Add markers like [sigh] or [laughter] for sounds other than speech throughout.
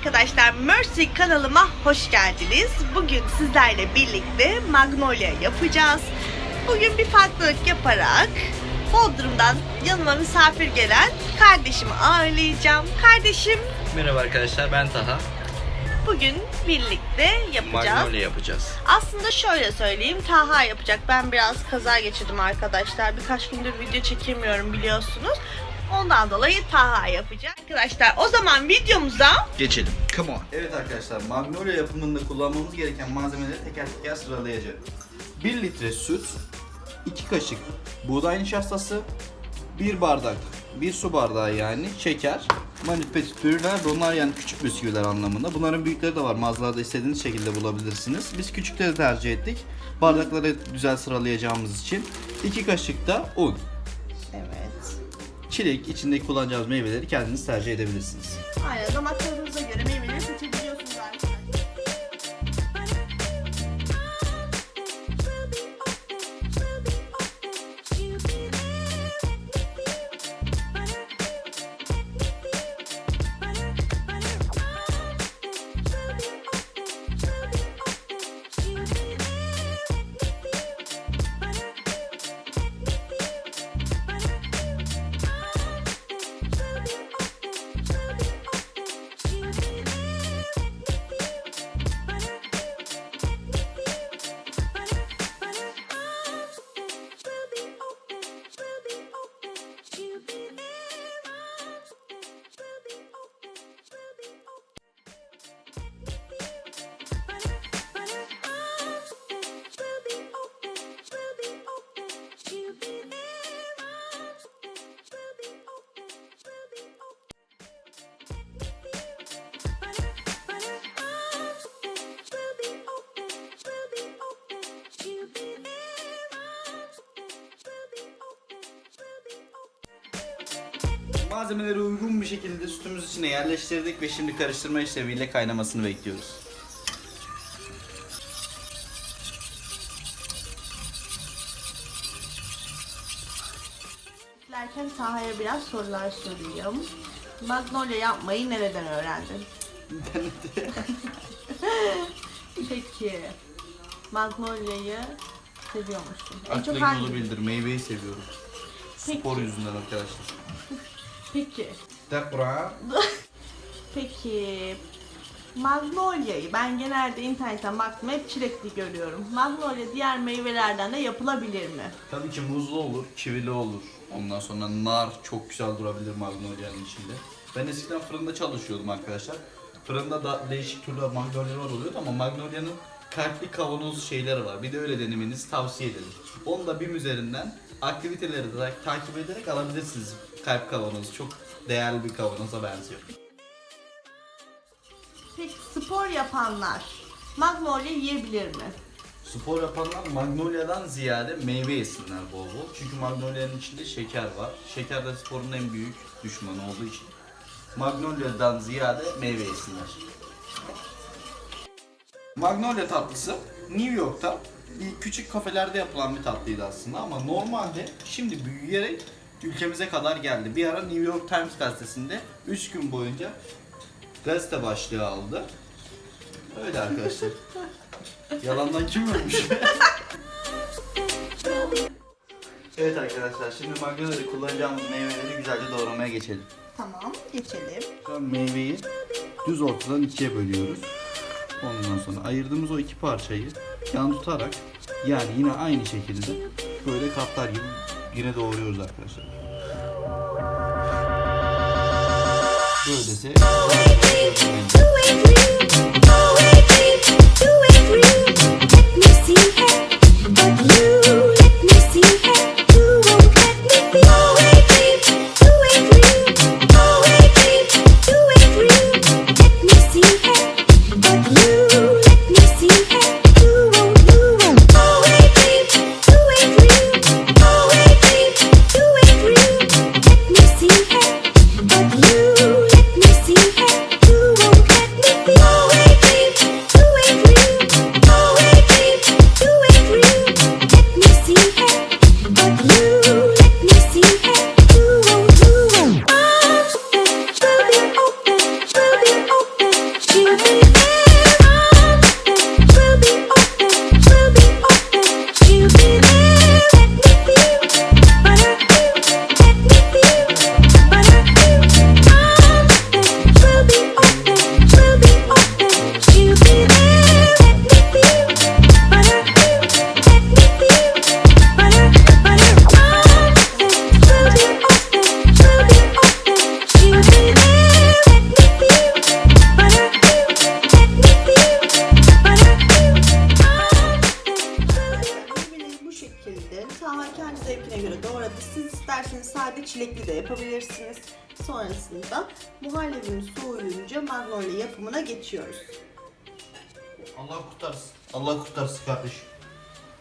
arkadaşlar Mercy kanalıma hoş geldiniz. Bugün sizlerle birlikte Magnolia yapacağız. Bugün bir farklılık yaparak Bodrum'dan yanıma misafir gelen kardeşimi ağırlayacağım. Kardeşim Merhaba arkadaşlar ben Taha. bugün birlikte yapacağız. Magnolia yapacağız. Aslında şöyle söyleyeyim Taha yapacak. Ben biraz kaza geçirdim arkadaşlar. Birkaç gündür video çekemiyorum biliyorsunuz. Ondan dolayı Taha yapacak. Arkadaşlar o zaman videomuza Geçelim. Come on. Evet arkadaşlar Magnolia yapımında kullanmamız gereken malzemeleri teker teker sıralayacağım. 1 litre süt, 2 kaşık buğday nişastası, 1 bardak, 1 su bardağı yani şeker, manipülatörler bunlar yani küçük bisküviler anlamında. Bunların büyükleri de var mağazalarda istediğiniz şekilde bulabilirsiniz. Biz küçükleri tercih ettik. Bardakları güzel sıralayacağımız için. 2 kaşık da un. Çilek içindeki kullanacağımız meyveleri kendiniz tercih edebilirsiniz. Aynen damak tadınıza Malzemeleri uygun bir şekilde sütümüz içine yerleştirdik ve şimdi karıştırma işlemiyle kaynamasını bekliyoruz. Derken Taha'ya biraz sorular sorayım. Magnolia yapmayı nereden öğrendin? [laughs] Peki. Magnolia'yı seviyor musun? En Akla çok hangi? bildir. Meyveyi seviyorum. Peki. Spor yüzünden arkadaşlar. Peki. Dakura. [laughs] Peki. Magnolia'yı ben genelde internetten baktım hep çilekli görüyorum. Magnolia diğer meyvelerden de yapılabilir mi? Tabii ki muzlu olur, kivili olur. Ondan sonra nar çok güzel durabilir magnolia'nın içinde. Ben eskiden fırında çalışıyordum arkadaşlar. Fırında da değişik türlü magnolia'lar oluyordu ama magnolia'nın kalpli kavanoz şeyleri var. Bir de öyle denemenizi tavsiye ederim. Onu da BİM üzerinden aktiviteleri de takip ederek alabilirsiniz. Kalp kavanozu çok değerli bir kavanoza benziyor. Peki spor yapanlar Magnolia yiyebilir mi? Spor yapanlar Magnolia'dan ziyade meyve yesinler bol bol. Çünkü Magnolia'nın içinde şeker var. Şeker de sporun en büyük düşmanı olduğu için. Magnolia'dan ziyade meyve yesinler. Magnolia tatlısı New York'ta bir küçük kafelerde yapılan bir tatlıydı aslında ama normalde şimdi büyüyerek ülkemize kadar geldi. Bir ara New York Times gazetesinde 3 gün boyunca gazete başlığı aldı. Öyle arkadaşlar. [laughs] Yalandan kim ölmüş? [laughs] evet arkadaşlar şimdi magnolia'da kullanacağımız meyveleri güzelce doğramaya geçelim. Tamam geçelim. Şu an meyveyi düz ortadan ikiye bölüyoruz. Ondan sonra ayırdığımız o iki parçayı yan tutarak yani yine aynı şekilde böyle katlar gibi yine doğruyoruz arkadaşlar. Böylece me see baby. doğradı. Siz isterseniz sade çilekli de yapabilirsiniz. Sonrasında muhallebimiz soğuyunca magnolia yapımına geçiyoruz. Allah kurtarsın. Allah kurtarsın kardeşim.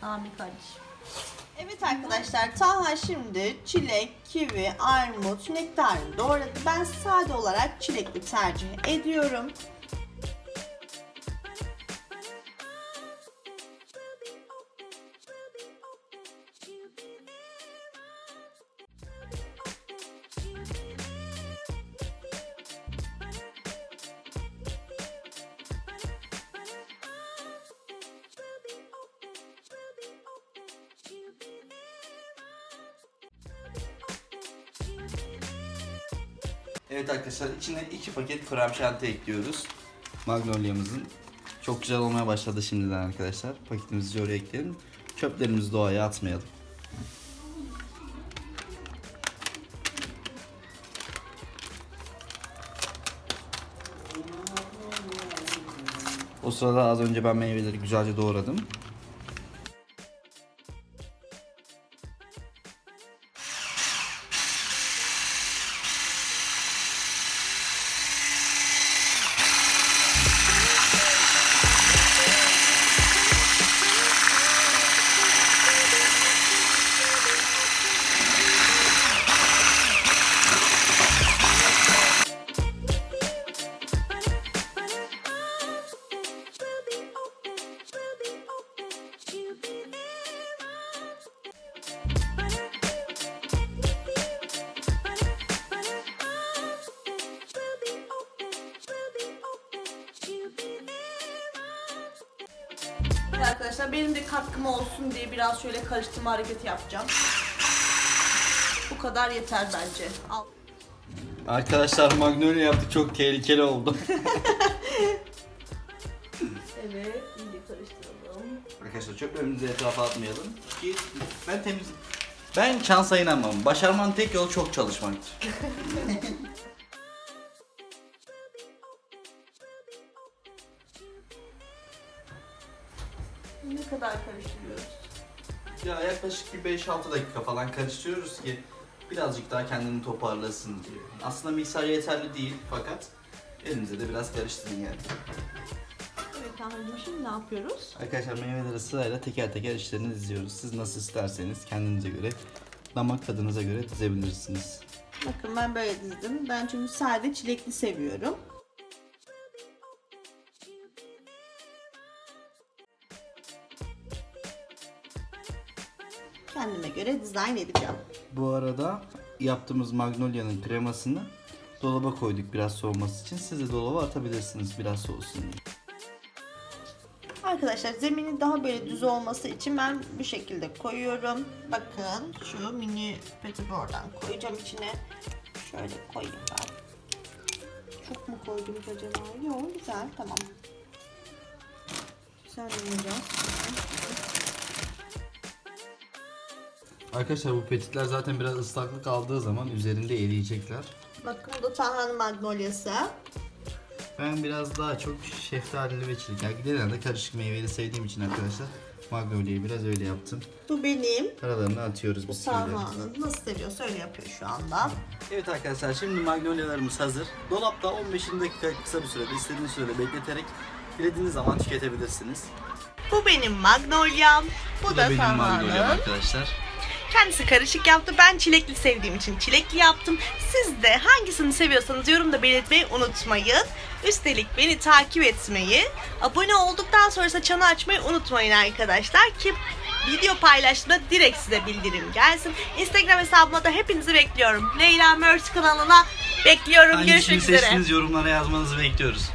Amin kardeşim. Evet arkadaşlar Taha şimdi çilek, kivi, armut, nektarını doğradı. Ben sade olarak çilekli tercih ediyorum. Evet arkadaşlar içine iki paket krem şanti ekliyoruz. Magnolia'mızın. Çok güzel olmaya başladı şimdiden arkadaşlar. Paketimizi oraya ekleyelim. Çöplerimizi doğaya atmayalım. O sırada az önce ben meyveleri güzelce doğradım. Evet arkadaşlar benim de katkım olsun diye biraz şöyle karıştırma hareketi yapacağım. Bu kadar yeter bence. Al. Arkadaşlar Magnolia yaptık çok tehlikeli oldu. [laughs] Evet, iyice karıştıralım. Arkadaşlar çöplerimizi etrafa atmayalım ki ben temiz... Ben şansa inanmam. Başarmanın tek yolu çok çalışmaktır. [laughs] yaklaşık bir 5-6 dakika falan karıştırıyoruz ki birazcık daha kendini toparlasın diye. Aslında mikser yeterli değil fakat elinize de biraz karıştırın yani. Evet Taha'cığım şimdi ne yapıyoruz? Arkadaşlar meyveleri sırayla teker teker işlerini diziyoruz. Siz nasıl isterseniz kendinize göre, damak tadınıza göre dizebilirsiniz. Bakın ben böyle dizdim. Ben çünkü sade çilekli seviyorum. Göre dizayn edeceğim. Bu arada yaptığımız Magnolia'nın kremasını dolaba koyduk biraz soğuması için. Siz de dolaba atabilirsiniz biraz soğusun diye. Arkadaşlar zeminin daha böyle düz olması için ben bu şekilde koyuyorum. Bakın şu mini petibörden koyacağım içine. Şöyle koyayım ben. Çok mu koydum acaba? Yok güzel tamam. Güzel yapacağız. Arkadaşlar bu petitler zaten biraz ıslaklık aldığı zaman üzerinde eriyecekler. Bakın bu da Taha'nın magnoliası. Ben biraz daha çok şeftalili ve çilek. Yani genelde karışık meyveli sevdiğim için arkadaşlar Magnolia'yı biraz öyle yaptım. Bu benim. Aralarına atıyoruz Bu. Taha'nın. Nasıl seviyorsa öyle yapıyor şu anda. Evet arkadaşlar şimdi Magnolia'larımız hazır. Dolapta 15-20 dakika kısa bir sürede istediğiniz sürede bekleterek dilediğiniz zaman tüketebilirsiniz. Bu benim magnoliam. Bu, da, Taha'nın. arkadaşlar. Kendisi karışık yaptı. Ben çilekli sevdiğim için çilekli yaptım. Siz de hangisini seviyorsanız yorumda belirtmeyi unutmayın. Üstelik beni takip etmeyi, abone olduktan sonra ise çanı açmayı unutmayın arkadaşlar ki video paylaştığımda direkt size bildirim gelsin. Instagram hesabıma da hepinizi bekliyorum. Leyla Mercy kanalına bekliyorum. Görüşmek üzere. yorumlara yazmanızı bekliyoruz.